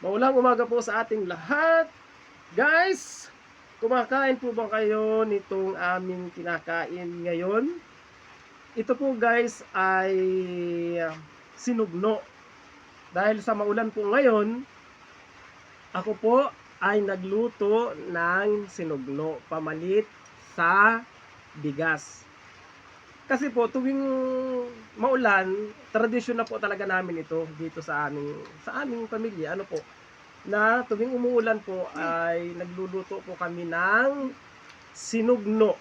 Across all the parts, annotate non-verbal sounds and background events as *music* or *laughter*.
Maulang umaga po sa ating lahat. Guys, kumakain po ba kayo nitong aming kinakain ngayon? Ito po guys ay uh, sinugno. Dahil sa maulan po ngayon, ako po ay nagluto ng sinugno pamalit sa bigas. Kasi po tuwing maulan, tradisyon na po talaga namin ito dito sa aming sa aming pamilya. Ano po? Na tuwing umuulan po ay nagluluto po kami ng sinugno.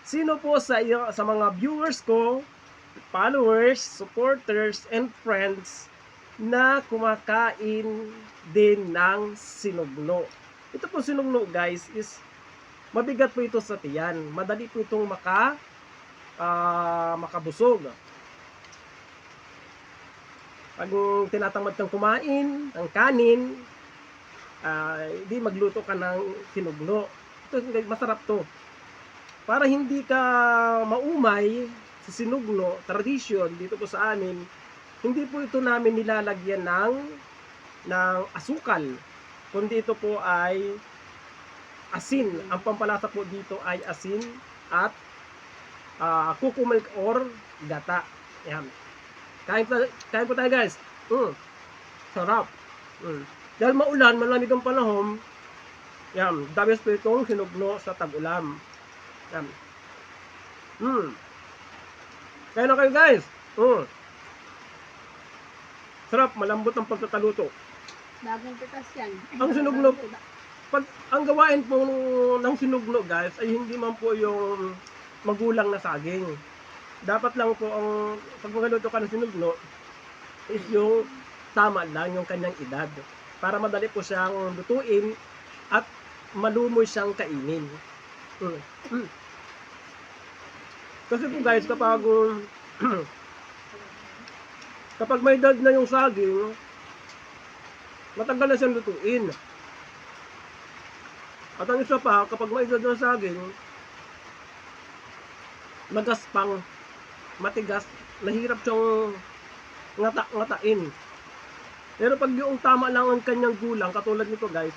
Sino po sa sa mga viewers ko, followers, supporters and friends na kumakain din ng sinugno. Ito po sinugno guys is mabigat po ito sa tiyan. Madali po itong maka ah, makabusog. Pag tinatamad kang kumain ng kanin, ay di magluto ka ng sinugno. Ito masarap to. Para hindi ka maumay sa sinugno, tradition dito po sa amin, hindi po ito namin nilalagyan ng ng asukal. Kundi ito po ay asin. Ang pampalasa po dito ay asin at uh, kuku milk or gata. Yan. Kain po, kain po tayo guys. Mm. Sarap. Mm. Dahil maulan, malamig ang panahon, yan, best po itong sinugno sa tag-ulam. Yan. Mm. Kaya na kayo guys. Mm. Sarap, malambot ang pagkakaluto. Bagong pitas yan. Ang sinugno, *laughs* pag ang gawain po ng sinugno guys ay hindi man po yung magulang na saging. Dapat lang po ang pag magaluto ka ng sinugno is yung tama lang yung kanyang edad para madali po siyang lutuin at malumoy siyang kainin. Mm. Kasi po guys kapag *clears throat* kapag may edad na yung saging matagal na siyang lutuin. At ang isa pa, kapag may edad na saging, magaspang, matigas, nahirap siyang ngata ngatain. Pero pag yung tama lang ang kanyang gulang, katulad nito guys,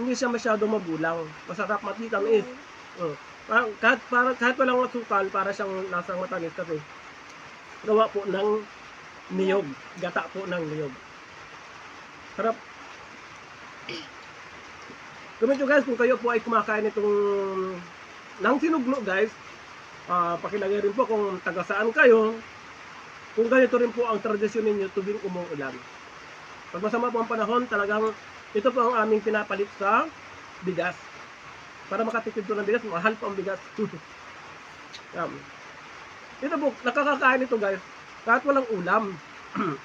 hindi siya masyado magulang. Masarap matitamis. Uh, parang, kahit, parang, kahit walang asukal, para siyang lasang matamis kasi gawa po ng niyog. Gata po ng niyog. Sarap. Comment nyo guys kung kayo po ay kumakain itong ng sinugno guys. Ah, pakilagay rin po kung taga saan kayo. Kung ganito rin po ang tradisyon ninyo tuwing umuulan. Pag masama po ang panahon, talagang ito po ang aming pinapalit sa bigas. Para makatipid po ng bigas, mahal po ang bigas. *laughs* Yan. Ito po, nakakakain ito guys. Kahit walang ulam. *clears throat*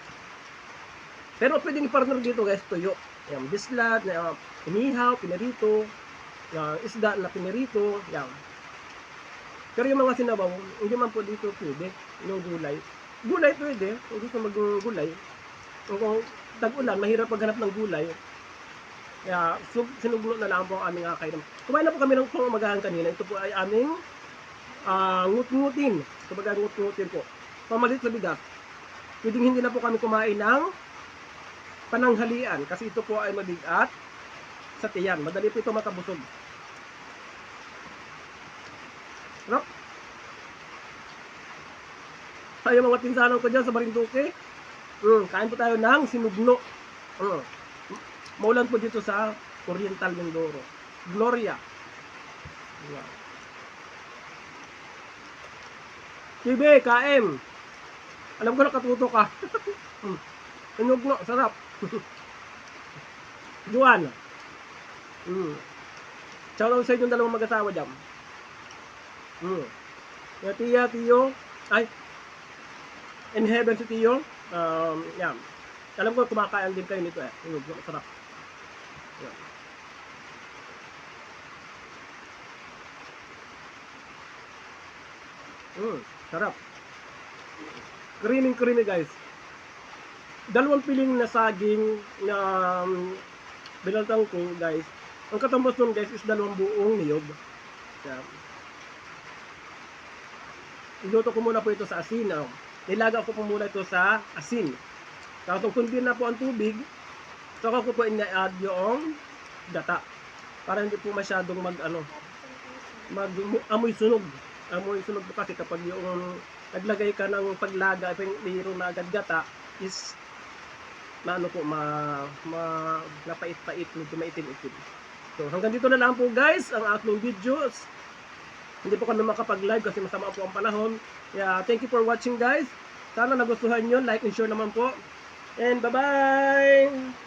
Pero pwedeng i-partner dito guys, tuyo. Yan, bislat, uh, inihaw, pinarito, yan, isda na pinarito, yan. Pero yung mga sinabaw, hindi man po dito pwede, yung gulay. Gulay pwede, hindi ko mag-gulay. Kung tag-ulan, mahirap maghanap ng gulay. Kaya so, sinuglo na lang po ang aming kakain. Kumain na po kami ng pangumagahan kanina. Ito po ay aming uh, ngut-ngutin. Kumbaga ngut-ngutin po. Pamalit sa bigas. Pwedeng hindi na po kami kumain ng pananghalian kasi ito po ay mabigat sa tiyan. Madali po ito makabusog. Sarap. Tayo mga pinsanan ko dyan sa Marinduque. Mm, kain po tayo ng sinugno. Mm. Maulan po dito sa Oriental Mindoro. Gloria. Wow. TV, KM. Alam ko nakatuto ka. *laughs* mm. Sinugno, sarap. *laughs* Juan. Mm. Shout out sa inyong dalawang mag-asawa dyan. Mm. Yung tiya, tiyo, ay, in heaven si tiyo, um, yan. Alam ko kumakain din kayo nito eh. Yung sarap. Yan. Mm, sarap. Creamy creamy guys. Dalawang piling na saging na um, binaltang ko guys. Ang katambos nun guys is dalawang buong niyog. Yan. Iluto ko muna po ito sa asin. Oh. Nilaga ko po muna ito sa asin. Tapos kung kundi na po ang tubig, Saka ko po ina-add yung gata. Para hindi po masyadong mag ano, mag amoy sunog. Amoy sunog po kasi kapag yung naglagay ka ng paglaga, mayroon na agad gata, is na ano po, ma, ma napait-pait, medyo maitim-itim. So hanggang dito na lang po guys ang aking videos. Hindi po kami makapag-live kasi masama po ang panahon. Yeah, thank you for watching guys. Sana nagustuhan nyo. Like and share naman po. And bye-bye!